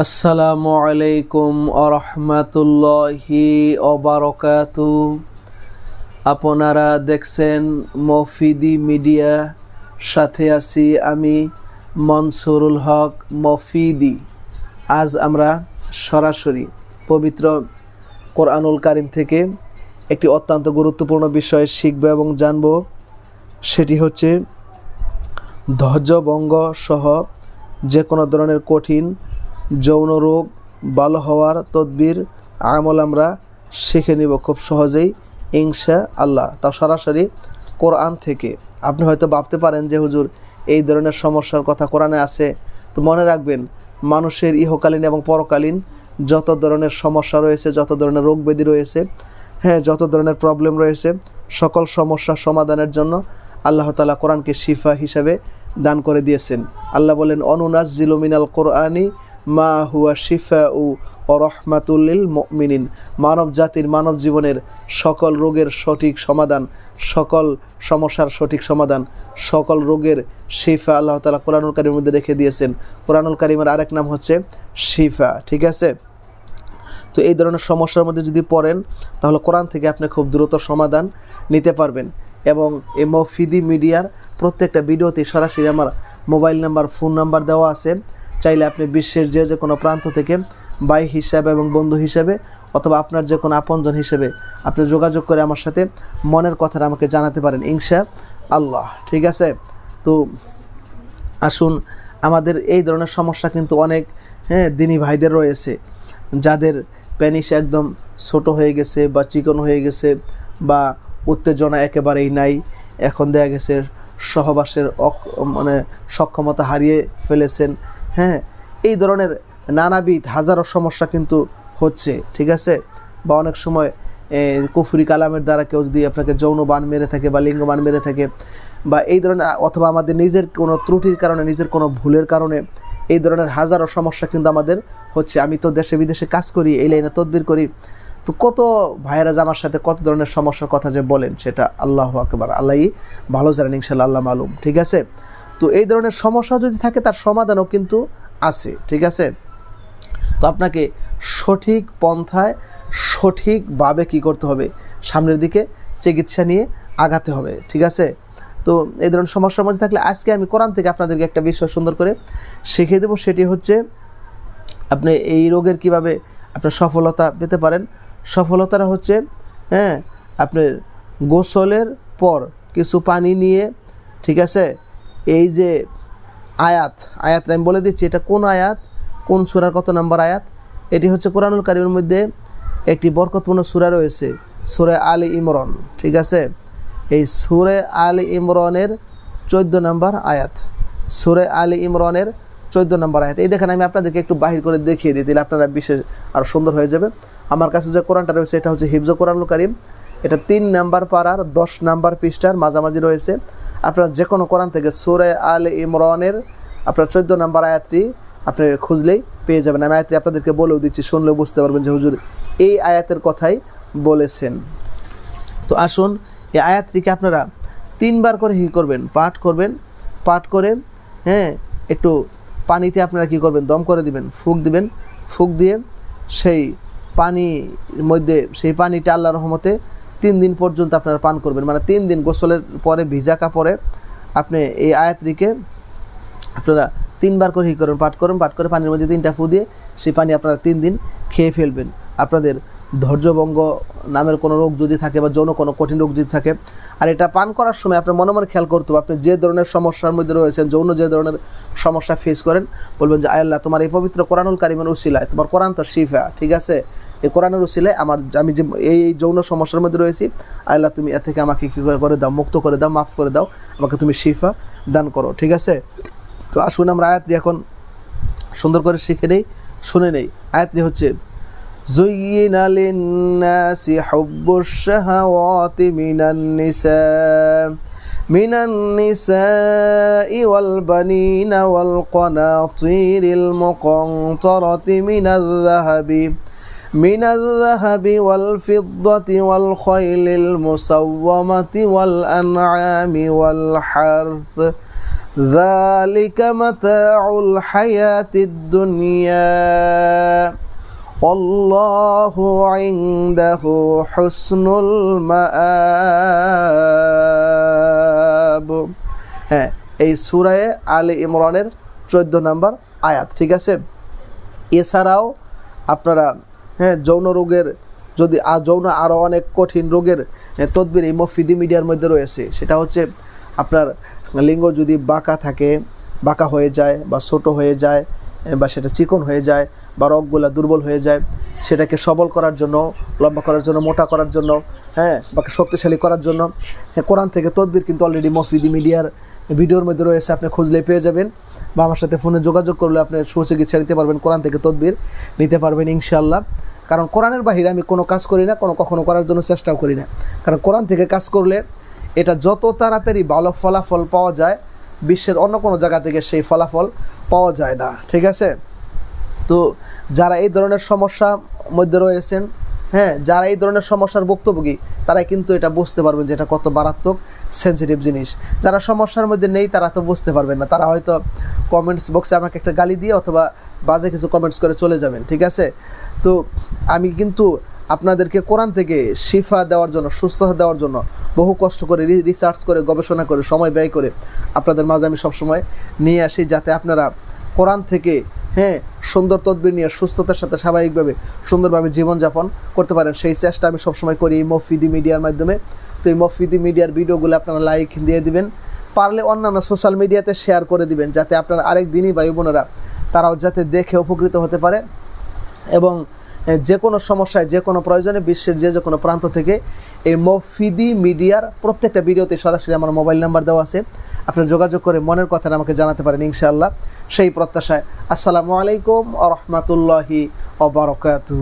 আসসালামু আলাইকুম আরহামাতুল্লাহি অবারকাতু আপনারা দেখছেন মফিদি মিডিয়া, সাথে আছি আমি মনসুরুল হক মফিদি। আজ আমরা সরাসরি পবিত্র কোরআনুল কারিম থেকে একটি অত্যন্ত গুরুত্বপূর্ণ বিষয় শিখব এবং জানব। সেটি হচ্ছে ধ্বজভঙ্গ সহ যে কোনো ধরনের কঠিন যৌন রোগ, ভালো হওয়ার তদবির, আমল আমরা শিখে নিব খুব সহজেই ইংসা আল্লাহ। তাও সরাসরি কোরআন থেকে। আপনি হয়তো ভাবতে পারেন যে, হুজুর, এই ধরনের সমস্যার কথা কোরআনে আছে। তো মনে রাখবেন, মানুষের ইহকালীন এবং পরকালীন যত ধরনের সমস্যা রয়েছে, যত ধরনের রোগ ব্যাধি রয়েছে হ্যাঁ যত ধরনের প্রবলেম রয়েছে, সকল সমস্যা সমাধানের জন্য আল্লাহ তালা কোরআনকে শিফা হিসাবে দান করে দিয়েছেন। আল্লাহ বলেন অনুনাজ জিলুমিনাল কোরআনি মা হুয়া শিফা উ রহমাতুল্লিল মিনিন মানব জাতির মানব জীবনের সকল রোগের সঠিক সমাধান, সকল সমস্যার সঠিক সমাধান, সকল রোগের শিফা আল্লাহ তালা কোরআনুল কারিমের মধ্যে রেখে দিয়েছেন। কোরআনুল কারিমের আরেক নাম হচ্ছে শিফা, ঠিক আছে? তো এই ধরনের সমস্যার মধ্যে যদি পড়েন, তাহলে কোরআন থেকে আপনি খুব দ্রুত সমাধান নিতে পারবেন। এবং এই মফিদি মিডিয়ার প্রত্যেকটা ভিডিওতে সরাসরি আমার মোবাইল নাম্বার, ফোন নাম্বার দেওয়া আছে। চাইলে আপনি বিশ্বের যে যে কোনো প্রান্ত থেকে ভাই হিসাবে এবং বন্ধু হিসেবে অথবা আপনার যে কোনো আপনজন হিসেবে আপনি যোগাযোগ করে আমার সাথে মনের কথাটা আমাকে জানাতে পারেন, ইনশা আল্লাহ। ঠিক আছে? তো আসুন, আমাদের এই ধরনের সমস্যা কিন্তু অনেক হ্যাঁ দিনী ভাইদের রয়েছে। যাদের প্যানিস একদম ছোট হয়ে গেছে বা চিকন হয়ে গেছে বা উত্তেজনা একেবারেই নাই। এখন দেখা গেছে সহবাসের মানে সক্ষমতা হারিয়ে ফেলেছেন। হ্যাঁ এই ধরনের নানাবিধ হাজারো সমস্যা কিন্তু হচ্ছে, ঠিক আছে? বা অনেক সময় কুফুরি কালামের দ্বারা কেউ যদি আপনাকে যৌন বান মেরে থাকে বা লিঙ্গ বান মেরে থাকে বা এই ধরনের, অথবা আমাদের নিজের কোনো ত্রুটির কারণে, নিজের কোনো ভুলের কারণে এই ধরনের হাজারো সমস্যা কিন্তু আমাদের হচ্ছে। আমি তো দেশে বিদেশে কাজ করি, এই লাইনে তদবির করি। তো কত ভাইয়েরাজ আমার সাথে কত ধরনের সমস্যার কথা যে বলেন, সেটা আল্লাহ আকবার। আল্লাহই ভালো জানেন ইনশাল্লাহ আল্লাহ মালুম, ঠিক আছে? তো এই ধরনের সমস্যা যদি থাকে, তার সমাধানও কিন্তু আছে, ঠিক আছে? তো আপনাকে সঠিক পন্থায়, সঠিকভাবে কি করতে হবে? সামনের দিকে চিকিৎসা নিয়ে আগাতে হবে, ঠিক আছে? তো এই ধরনের সমস্যার মধ্যে থাকলে আজকে আমি কোরআন থেকে আপনাদেরকে একটা বিষয় সুন্দর করে শিখিয়ে দেবো, সেটি হচ্ছে আপনি এই রোগের কীভাবে আপনার সফলতা পেতে পারেন সফলতাটা হচ্ছে হ্যাঁ আপনার গোসলের পর কিছু পানি নিয়ে, ঠিক আছে, এই যে আয়াত আয়াত আমি বলে দিচ্ছি, এটা কোন আয়াত? কোন সুরার কত নাম্বার আয়াত? এটি হচ্ছে কোরআনুল কারিমের মধ্যে একটি বরকতপূর্ণ সুরা রয়েছে, সুরে আলী ইমরন, ঠিক আছে? এই সুরে আলী ইমরনের চোদ্দ নাম্বার আয়াত, সুরে আলী ইমরনের চোদ্দ নম্বর আয়াত। এই দেখেন, আমি আপনাদেরকে একটু বাহির করে দেখিয়ে দিই, তাহলে আপনারা বিশেষ আরও সুন্দর হয়ে যাবে আমার কাছে যে কোরআনটা রয়েছে, এটা হচ্ছে হিফজ কোরআনুল কারিম। এটা তিন নাম্বার পাড়ার দশ নাম্বার পৃষ্ঠার মাঝামাঝি রয়েছে। আপনার যে কোনো কোরআন থেকে সুরে আল ইমরানের আপনার চোদ্দ নাম্বার আয়াতটি আপনি খুঁজলেই পেয়ে যাবেন। আমি আয়াতটি আপনাদেরকে বলেও দিচ্ছি, শুনলেও বুঝতে পারবেন যে হুজুর এই আয়াতের কথাই বলেছেন। তো আসুন, এই আয়াতটিকে আপনারা তিনবার করে হি করবেন? পাঠ করবেন। পাঠ করে হ্যাঁ একটু পানিতে আপনারা কি করবেন? দম করে দিবেন, ফুক দিবেন। ফুক দিয়ে সেই পানির মধ্যে, সেই পানিটা আল্লাহ রহমতে তিন দিন পর্যন্ত আপনারা পান করবেন। মানে তিন দিন গোসলের পরে, ভিজা কাপড়ে আপনি এই আয়াতটিকে আপনারা তিনবার করে হি করবেন, পাঠ করুন পাঠ করে পানির মধ্যে তিনটা ফু দিয়ে সেই পানি আপনারা তিন দিন খেয়ে ফেলবেন। আপনাদের ধৈর্যভঙ্গ নামের কোনো রোগ যদি থাকে বা যৌন কোনো কঠিন রোগ যদি থাকে, আর এটা পান করার সময় আপনার মনে মনে খেয়াল করতে হবে, আপনি যে ধরনের সমস্যার মধ্যে রয়েছেন, যৌন যে ধরনের সমস্যা ফেস করেন, বলবেন যে আল্লাহ, তোমার এই পবিত্র কোরআনুল কারিমের উসিলায়, তোমার কোরআন তো শিফা, ঠিক আছে? এই কোরআনের উসিলায় আমার, আমি যে, এই যৌন সমস্যার মধ্যে রয়েছি আল্লাহ, তুমি এ থেকে আমাকে কী করে করে দাও, মুক্ত করে দাও, মাফ করে দাও, আমাকে তুমি শিফা দান করো, ঠিক আছে? তো আসুন আমরা আয়াতটি এখন সুন্দর করে শিখে নেই, শুনে নেই। আয়াতটি হচ্ছে زين للناس حب الشهوات من النساء من النساء والبنين والقناطير المقنطرة من الذهب من الذهب والفضة والخيل المسومة والأنعام والحرث ذلك متاع الحياة الدنيا والله عنده حسن المآب হ্যাঁ এই সুরায় আলী ইমরানের চোদ্দ নম্বর আয়াত ঠিক আছে এছাড়াও আপনারা হ্যাঁ যৌন রোগের যদি আ যৌন আরও অনেক কঠিন রোগের এ, তদবির এই মফিদি মিডিয়ার মধ্যে রয়েছে সেটা হচ্ছে আপনার লিঙ্গ যদি বাঁকা থাকে বাঁকা হয়ে যায় বা ছোট হয়ে যায় এ, বা সেটা চিকন হয়ে যায় বা রগগুলা দুর্বল হয়ে যায়, সেটাকে সবল করার জন্য, লম্বা করার জন্য, মোটা করার জন্য হ্যাঁ বা শক্তিশালী করার জন্য হ্যাঁ কোরআন থেকে তদবির কিন্তু অলরেডি মফিদি মিডিয়ার ভিডিওর মধ্যে রয়েছে, আপনি খুঁজলে পেয়ে যাবেন বা আমার সাথে ফোনে যোগাযোগ করলে আপনি সুচিকিৎসা নিতে পারবেন, কোরআন থেকে তদবির নিতে পারবেন ইনশাল্লাহ কারণ কোরআনের বাহিরে আমি কোনো কাজ করি না, কোনো কখনো করার জন্য চেষ্টাও করি না। কারণ কোরআন থেকে কাজ করলে এটা যত তাড়াতাড়ি ভালো ফলাফল পাওয়া যায় বিশ্বের অন্য কোনো জায়গা থেকে সেই ফলাফল পাওয়া যায় না, ঠিক আছে? তো যারা এই ধরনের সমস্যা মধ্যে রয়েছেন হ্যাঁ যারা এই ধরনের সমস্যার ভুক্তভোগী তারা কিন্তু এটা বুঝতে পারবেন যে এটা কত মারাত্মক সেন্সিটিভ জিনিস। যারা সমস্যার মধ্যে নেই, তারা তো বুঝতে পারবেন না। তারা হয়তো কমেন্টস বক্সে আমাকে একটা গালি দিয়ে অথবা বাজে কিছু কমেন্টস করে চলে যাবেন, ঠিক আছে? তো আমি কিন্তু আপনাদেরকে কোরআন থেকে শিফা দেওয়ার জন্য সুস্থতা দেওয়ার জন্য বহু কষ্ট করে রিসার্চ করে, গবেষণা করে, সময় ব্যয় করে আপনাদের মাঝে আমি সবসময় নিয়ে আসি যাতে আপনারা কোরআন থেকে হ্যাঁ সুন্দর তদবির নিয়ে, সুস্থতার সাথে স্বাভাবিকভাবে সুন্দরভাবে জীবনযাপন করতে পারেন। সেই চেষ্টা আমি সবসময় করি এই মফিদি মিডিয়ার মাধ্যমে। তো এই মফিদি মিডিয়ার ভিডিওগুলো আপনারা লাইক দিয়ে দিবেন। পারলে অন্যান্য সোশ্যাল মিডিয়াতে শেয়ার করে দিবেন, যাতে আপনারা আরেক দিনই ভাই বোনেরা, তারাও যাতে দেখে উপকৃত হতে পারে। এবং যে কোনো সমস্যায়, যে কোনো প্রয়োজনে বিশ্বের যে যে কোনো প্রান্ত থেকে এই মফিদি মিডিয়ার প্রত্যেকটা ভিডিওতে সরাসরি আমার মোবাইল নাম্বার দেওয়া আছে। আপনি যোগাযোগ করে মনের কথাটা আমাকে জানাতে পারেন, ইনশাআল্লাহ। সেই প্রত্যাশায় আসসালামু আলাইকুম আ রহমতুল্লাহি অবরকাতু